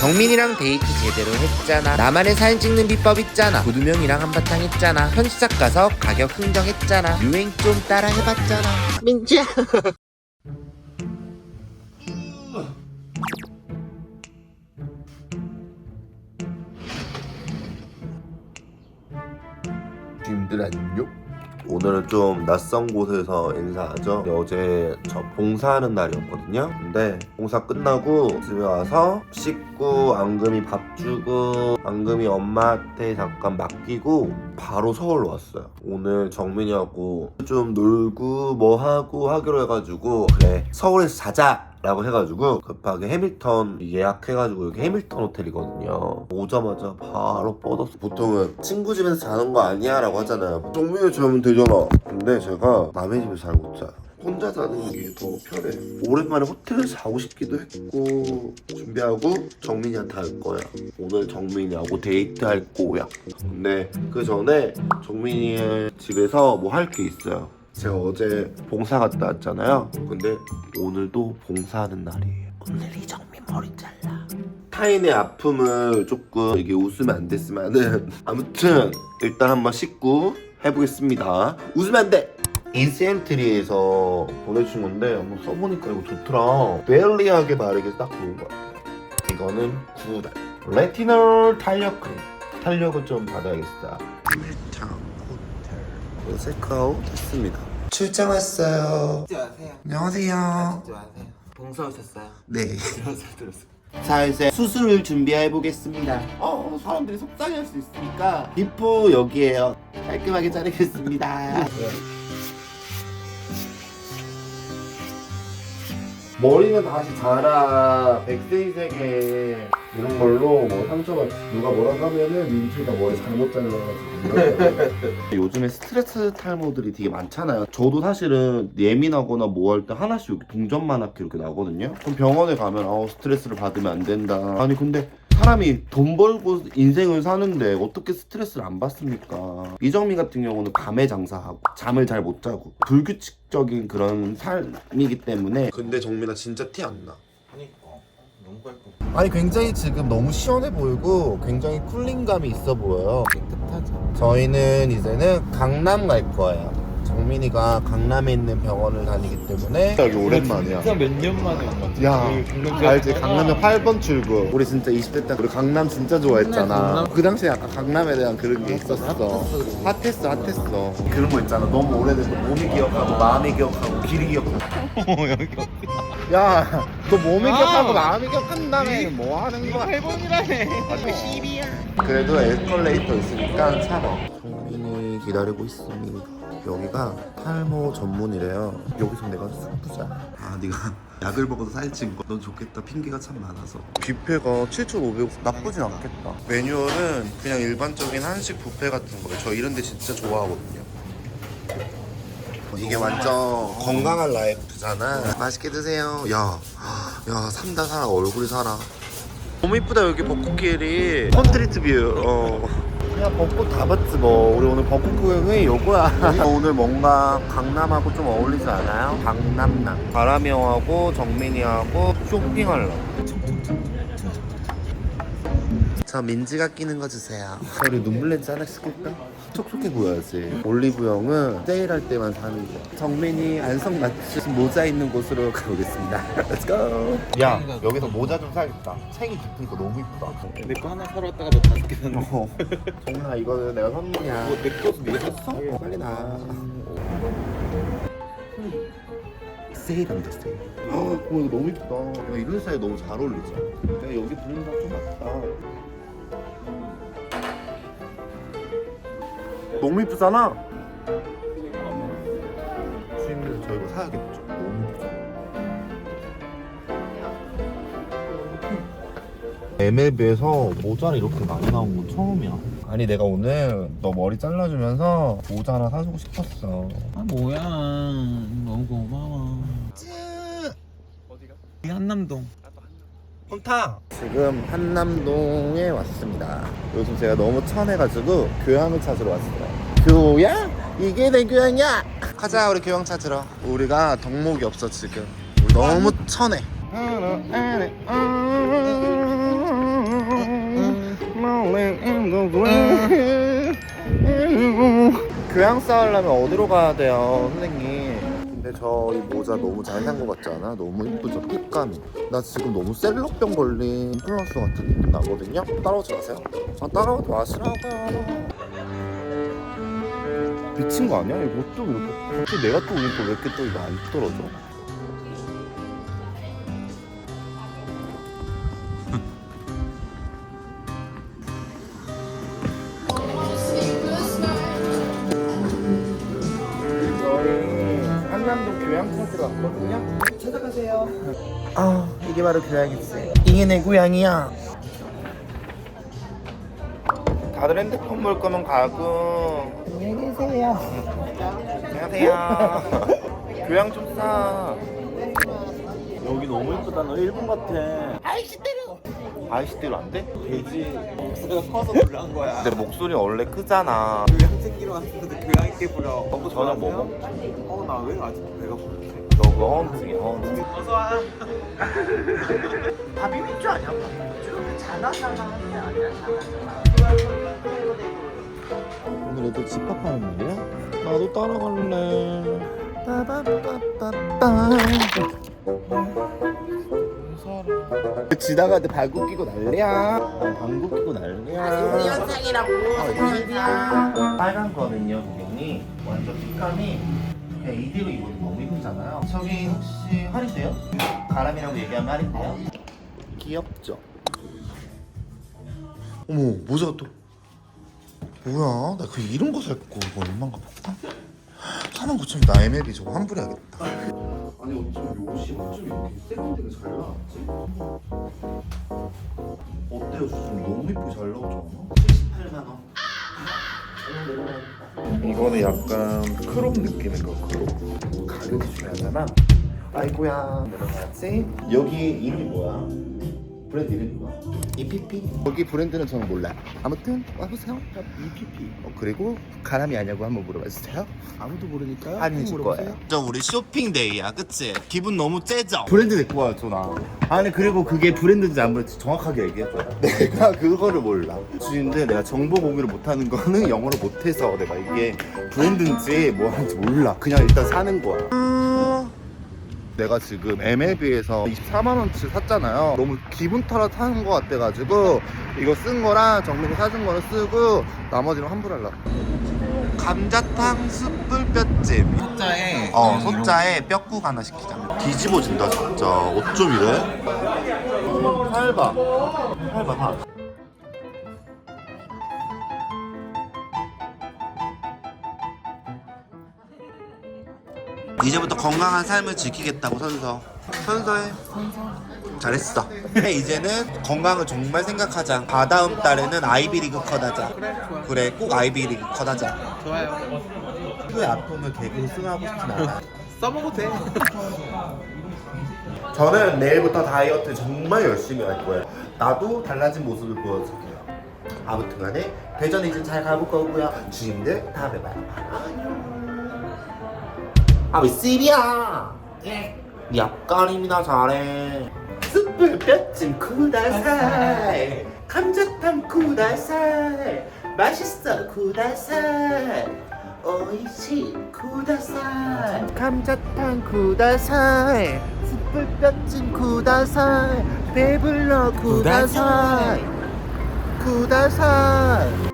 정민이랑 데이트 제대로 했잖아. 나만의 사진 찍는 비법 있잖아. 고두명이랑 한바탕 했잖아. 편집샵 가서 가격 흥정했잖아. 유행 좀 따라 해봤잖아. 민지야. 안녕? 오늘은 좀 낯선 곳에서 인사하죠. 어제 저 봉사하는 날이었거든요. 근데 봉사 끝나고 집에 와서 씻고 앙금이 밥 주고 앙금이 엄마한테 잠깐 맡기고 바로 서울로 왔어요. 오늘 정민이하고 좀 놀고 뭐 하고 하기로 해가지고 그래 서울에서 자자. 라고 해가지고 급하게 해밀턴 예약해가지고 여기 해밀턴 호텔이거든요. 오자마자 바로 뻗었어 보통은 친구 집에서 자는 거 아니야? 라고 하잖아요. 정민이 자면 되잖아 근데 제가 남의 집에서 잘 못 자요. 혼자 자는 게 더 편해. 오랜만에 호텔에서 자고 싶기도 했고 준비하고 정민이한테 할 거야. 오늘 정민이하고 데이트 할 거야. 근데 그 전에 정민이의 집에서 뭐 할 게 있어요 제가 어제 봉사 갔다 왔잖아요. 근데 오늘도 봉사하는 날이에요. 오늘 이정민 머리 잘라. 타인의 아픔을 조금 이게 웃으면 안 됐으면은 아무튼 일단 한번 씻고 해보겠습니다. 웃으면 안 돼. 인센트리에서 보내준 건데 한번 써보니까 이거 좋더라. 베일리하게 바르기 딱 좋은 것 같아요. 이거는 9달. 레티널 탄력 크림. 탄력을 좀 받아야겠다. 밀탕 호텔. 체크아웃 했습니다. 출장 왔어요. 안녕하세요 안녕하세요. 안녕하세요 봉사 오셨어요? 네. 들었어요 들었어요 자 이제 수술을 준비해 보겠습니다. 어 사람들이 속상해할 수 있으니까 비프 여기에요. 깔끔하게 자르겠습니다. 머리는 다시 자라 백세이색에 이런 걸로 뭐 상처가 누가 뭐라고 하면은 민트가 머리 잘못 잘라가지고 요즘에 스트레스 탈모들이 되게 많잖아요. 저도 사실은 예민하거나 뭐 할 때 하나씩 이렇게 동전만하게 이렇게 나거든요. 그럼 병원에 가면 어 스트레스를 받으면 안 된다. 아니 근데 사람이 돈 벌고 인생을 사는데 어떻게 스트레스를 안 받습니까? 이정민 같은 경우는 밤에 장사하고 잠을 잘 못 자고 불규칙적인 그런 삶이기 때문에 근데 정민아 진짜 티 안 나. 그니까 너무 깔끔 아니 굉장히 지금 너무 시원해 보이고 굉장히 쿨링감이 있어 보여요. 깨끗하죠 저희는 이제는 강남 갈 거예요. 정민이가 강남에 있는 병원을 다니기 때문에 여기 오랜만이야. 진짜 몇 년 만에 온 것 같아. 야, 그 강남 알지? 강남역 8번 출구. 우리 진짜 20대 때 우리 강남 진짜 좋아했잖아. 그 당시에 약간 강남에 대한 그런 게 있었어. 핫했어, 핫했어. 그런 거 있잖아. 너무 오래돼서 몸이 기억하고 마음이 기억하고 길이 기억하고. 여기 야, 너 몸이 아. 기억하고 마음이 기억한 다음에 뭐 하는 거야? 8번이라네. 그래도 에스컬레이터 있으니까 차가. 정민이 기다리고 있습니다. 여기가 탈모 전문이래요. 여기서 내가 숙부자. 아, 네가 약을 먹어서 살찐 거. 넌 좋겠다. 핑계가 참 많아서. 뷔페가 7,500원 나쁘진 않겠다. 매뉴얼은 그냥 일반적인 한식 뷔페 같은 거예요. 저 이런 데 진짜 좋아하거든요. 이게 완전 건강한 라이프잖아. 맛있게 드세요. 야, 야, 산다 살아 얼굴이 살아. 너무 이쁘다 여기 벚꽃길이 컨트리트 뷰 어. 그냥 벚꽃 다 봤지 뭐. 우리 오늘 벚꽃 구경이 요거야. 오늘 뭔가 강남하고 좀 어울리지 않아요? 강남남. 바람이 형하고 정민이 하고 쇼핑하려고. 저 민지가 끼는 거 주세요. 우리 눈물 렌즈 하나 시킬까? 촉촉해 보여야지. 올리브영은 세일할 때만 사는 거. 정민이 안성 맞춤 모자 있는 곳으로 가보겠습니다 Let's go. 야 여기서 모자 좀 사야겠다. 챙이 깊으니까 너무 이쁘다. 내거 하나 사러 왔다가 너 다섯 개 샀네. 어. 정민아 이거는 내가 선물이야. 뭐내 거도 네가 샀어? 어, 빨리 나. 세일한다 세일. 어 이거 너무 이쁘다. 야, 이런 스타일 너무 잘 어울리죠 야 여기 붙는 거좀 맞다. 너무 이쁘잖아 MLB에서 모자를 이렇게 많이 나온 건 처음이야. 아니 내가 오늘 너 머리 잘라주면서 모자 하나 사주고 싶었어. 아 뭐야. 너무 고마워. 이 한남동. 홈타! 지금 한남동에 왔습니다. 요즘 제가 너무 천해가지고 교양을 찾으러 왔어요 교양? 이게 내 교양이야! 가자 우리 교양 찾으러. 우리가 덕목이 없어 지금. 우리 너무 천해 교양 쌓으려면 어디로 가야 돼요, 선생님? 근데 저 이 모자 너무 잘 산 것 같지 않아? 너무 이쁘죠? 핏감이. 나 지금 너무 셀럽병 걸린 플러스 같은 느낌 나거든요? 따라오지 마세요. 아, 따라오지 마시라고요. 미친 거 아니야? 이거 또 이렇게. 갑자기 내가 또 오니까 왜 이렇게 또 이거 안 떨어져? 교양 찾으러 왔거든요. 찾아가세요. 아 이게 바로 교양이지. 이게 내 고양이야. 다들 핸드폰 볼 거면 가고. 안녕히 계세요. 안녕하세요. 교양 좀 싸. 여기 너무 예쁘다. 너 일본 같아. 아이씨 때로 안 돼? 돼지 목소리가 커서 불난 거야. 근데 목소리 원래 크잖아. 교양 챙기러 왔는데 교양 있게 부려. 너도 저녁 뭐 먹어? 어, 나 왜 아직도 배가 부르지? 너 그거 허언증이야 허언증. 어서 와. 오늘 애들 집합하는 날이야? 나도 따라갈래. 빠바빠빠빠. 지나갈 때 발굽 끼고 난리야. 방구 끼고 난리야. 현상이라고. 빨간 거는요, 고객님. 완전 핏감이 그냥 이대로 입어도 너무 이쁘잖아요. 저기 혹시 할인돼요? 가람이라고 얘기하면 할인돼요? 귀엽죠? 어머, 모자가 또. 뭐야? 나 그 이런 거 살거 이거 얼마인가 볼까? 49,000원 나 MLB 저거 환불해야겠다 아니 어쩜 옷이 어쩜 이렇게 세련되게 잘 나왔지? 어때요 주님 너무 이쁘게 잘 나오지 않아? 78만 원 이거는 약간 크롭 느낌인 거 크롭 가격이 중요하잖아. 아이고야 내려가야지. 여기 이름이 뭐야? 브랜드 이름이 뭐야? EPP? 여기 브랜드는 저는 몰라요 아무튼 와보세요. EPP 어, 그리고 가람이 아냐고 한번 물어봐주세요. 아무도 모르니까요. 안 해줄 거예요. 저 우리 쇼핑데이야 그치? 기분 너무 째져. 브랜드 데리고 와줘 나 아니 그리고 그게 브랜드인지 안 브랜드인지 정확하게 얘기해줘 내가 그거를 몰라. 주인데 내가 정보 공유를 못하는 거는 영어를 못해서 내가 이게 브랜드인지 뭐 하는지 몰라. 그냥 일단 사는 거야 내가 지금 MLB에서 24만원치 샀잖아요 너무 기분 털어 사는 거 같아가지고 이거 쓴 거랑 정민이 사준 거는 쓰고 나머지는 환불하려고 감자탕 숯불뼈찜 소자에 어, 소자에 뼈국 하나 시키자. 뒤집어진다, 진짜. 어쩜 이래? 살봐. 살봐, 사. 이제부터 건강한 삶을 지키겠다고 선서 선서해 잘했어 이제는 건강을 정말 생각하자 다다음 달에는 아이비리그 컷하자 그래 꼭 아이비리그 컷하자 좋아요. 피부에 아픔을 개그로 승하고 싶진 않아. 써먹어도 돼. 저는 내일부터 다이어트 정말 열심히 할 거예요. 나도 달라진 모습을 보여줄게요. 아무튼 간에 대전 이제 잘 가볼 거고요. 주님들 다음에 봐요. 아, 왜 씹이야? 예. 니 앞가림이나 잘해. 숯불 뼈찜 구다살. 감자탕 구다살. 맛있어 구다살. 오이시 구다살. 감자탕 구다살. 숯불 뼈찜 구다살. 배불러 구다살. 구다살.